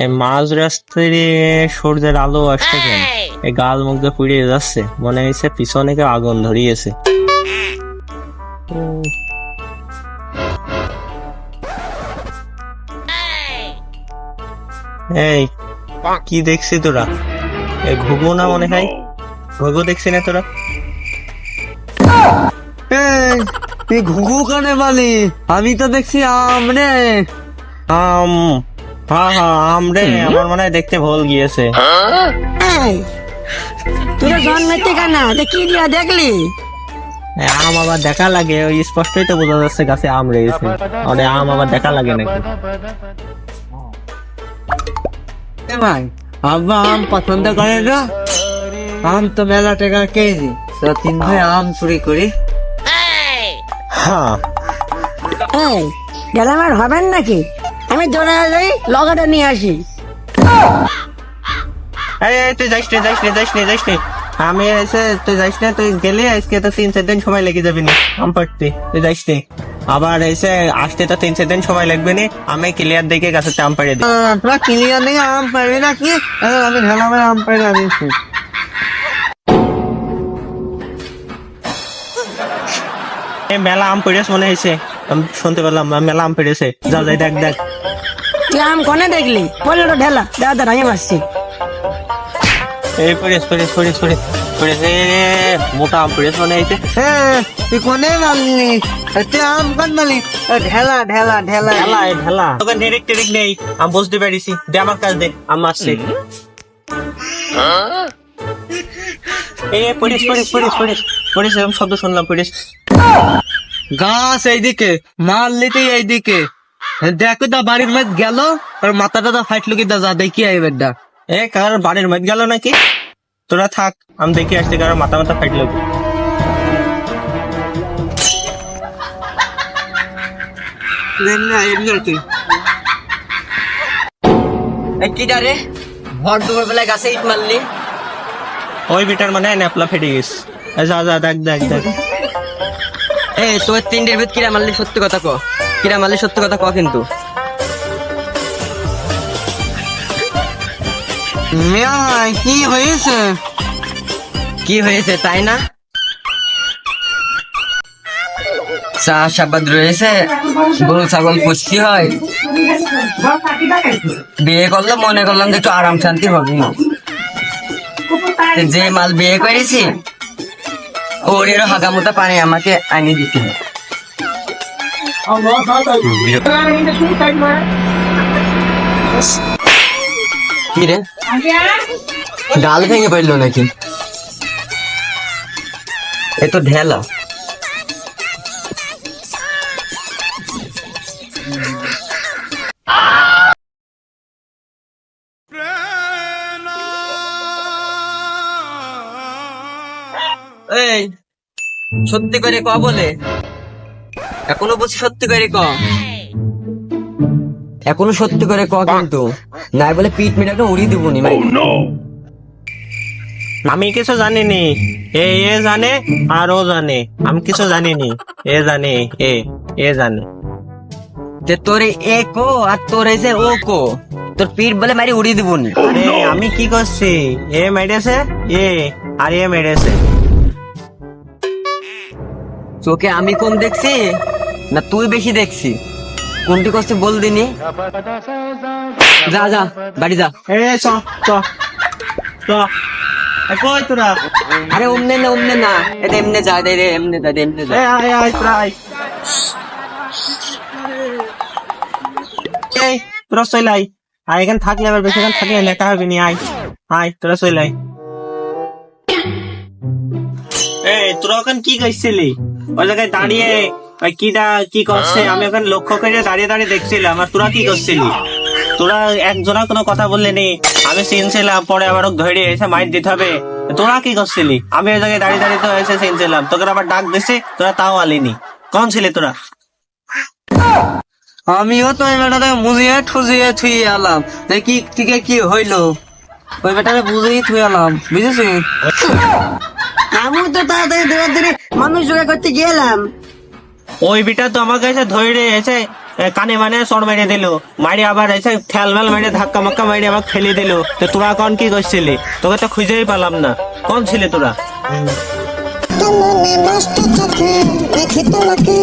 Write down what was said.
এই মাঝ রাস্তায় সূর্যের আলো আসছে কেন? এই! গাল মুখ দিয়ে পুড়িয়ে যাচ্ছে। মনে হয়েছে পিছনে কেউ আগুন ধরিয়েছে। এই! কি দেখছি তোরা? এ ঘুঘু না মনে হয়? ঘুঘু দেখছি না তোরা? ঘুঘু কানে বালি? আমি তো দেখছি আমরে আম। হ্যাঁ হ্যাঁ আম রে আমার মনে হয় দেখতে ভুল গিয়েছে। এই তোরা জন্মের থেকে না তো কি দিয়া দেখলি? আম আবার দেখা লাগে ওই স্পষ্টই তো বোঝা যাচ্ছে গাছে আম রয়েছে। মানে আম আবার দেখা লাগে নাকি? ভাই আব্বা আম পছন্দ করে না? আম তো মেলা টাকা কেজি। তো তিন ভাই আম চুরি করি। হ্যাঁ। এই গেলে আমার হবেন নাকি? আমি দৌড়ে যাই লগাটা নিয়ে আসি। তুই যাইস নে যাইস নে যাইস নে যাইস নে। আমি এসে তুই যাইস না তুই গেলে আজকে তো তিন চার দিন সময় লেগে যাবে না। আম পাড়তে তুই যাইস নে। আবার এসে আসতে তো তিন চার দিন সময় লাগবে না। আমি ক্লিয়ার দেখে গাছে আম পাড়িয়ে দিই। তোরা ক্লিয়ার নেই আম পারবি নাকি এই, আমি ঢেলামে আম আমি এই মেলা আম পেড়েছে মনে হয়েছে। আমি শুনতে পেলাম মেলা আম পেড়েছে। যা যাই দেখ দেখ। তুই আম কোনে দেখলি? বলল তো ঢেলা। দাদা আমি আসছি এই পেড়েছ পেড়েছ পেড়েছ পেড়েছ পেড়েছ মোটা আম পেড়েছ মনে হয়েছে হ্যাঁ তুই কোনে মারলি? তুই আম কান মারলি? এ, ঢেলা ঢেলা ঢেলা। ঢেলা ঢেলা। তোকে নেরিক টেরিক নেই। আমি বুঝতে পারিছি। দে আমার কাজ দে আম আসছি। এই, পড়িস পড়িস পড়িস পড়িস পড়িস এরকম শব্দ শুনলাম পড়িস গাছ এইদিকে মারলি তুই এইদিকে। দেখো দা বাড়ির মধ্যে গেল আর মাথাটা দা ফাইটলো কি দা যা দেখি আইবার দা এ কার বাড়ির মধ্যে গেল নাকি? তোরা থাক আমি দেখি আসছি কারও মাথা মাথা ফাইটলো কিটা রে? ভর দুপুর বেলায় গাছে ইট মারলি। ওই বিটার মানে ন্যাপলা ফেটে গেছে। যা যা দেখ দেখ দেখ। এই তোর তিনটের ভিত কিরা মারলি সত্যি কথা ক কিরা মারলি সত্যি কথা ক কিন্তু? কি হয়েছে? কি হয়েছে তাই না? চাষ আবাদ রয়েছে। গরু ছাগল পুষতে হয়। বিয়ে করলে মনে করলাম যে একটু আরাম শান্তি হবে। যে মাল বিয়ে করেছি ওর হাগা মতো পানি আমাকে আনি দিতে হবে। কি রে? ডাল ভেঙে পড়ল নাকি? এ তো ঢেলা। এই সত্যি করে ক বলে? এখনও বলছি সত্যি করে ক। এখনও সত্যি করে ক কিন্তু। নাই বলে পিট মিটাকে উড়িয়ে দিব নি আমি কিছু জানিনি। এ এ জানে আর ও জানে। আমি কিছু জানিনি। এ জানে এ এ জানে। যে তোর এ কো আর তোর এই যে ও কো তোর পিট বলে মারি উড়িয়ে দিব নি আমি কি করছি? এ মেরেছে এ আর এ মেরেছে। চোখে আমি কম দেখছি? না তুই বেশি দেখছি? কোনটি করছে বল দিনি। যা যা বাড়ি যা। এ চ চ চ। কই তোরা? আরে অমনে না অমনে না। এটা এমনে যা দে রে এমনে যা দে এমনে যা এ আয় আয় তোরা আয়। এই তোরা চলে আয়। আর এখানে থাকলে আবার বেশিক্ষণ থাকলে লেখা হবে নি আয়। আয় তোরা চলে আয়। এই তোরা ওখানে কি করছিলি ওই জায়গায় দাঁড়িয়ে ওই কিটা কি করছে? আমি ওখানে লক্ষ্য করে দাঁড়িয়ে দাঁড়িয়ে দেখছিলাম আর তোরা কি করছিলি? তোরা একজনা কোনো কথা বললে নি। আমি চিনছিলাম পরে আবার ওকে ধরে এসে মাইর দিতে হবে। তোরা কি করছিলি? আমি ওই জায়গায় দাঁড়িয়ে দাঁড়িয়ে তো এসে চিনছিলাম তোকে আবার ডাক দিছে তোরা তাও আলিনি। কোন ছিলি তোরা? আমিও তো এই বেটাকে মুজিয়ে ঠুজিয়ে থুই আলাম। দেখি থেকে কি হইল? ওই বেটাকে বুঝিয়ে থুই আলাম বুঝেছিস? আমি তো তাড়াতাড়ি ধীরে ধীরে মানুষ জোগাড় করতে গেলাম। ওই বিটা তো আমার কাছে ধরে এসে কানে মানে সর মেরে দিল। মারি আবার এসে ঠেলমেল মেরে ধাক্কা মাক্কা মারি আবার ফেলে দিল। তো তোরা কোন কি করছিলি? তোকে তো খুঁজেই পেলাম না। কোন ছিলে তোরা? তোমাকে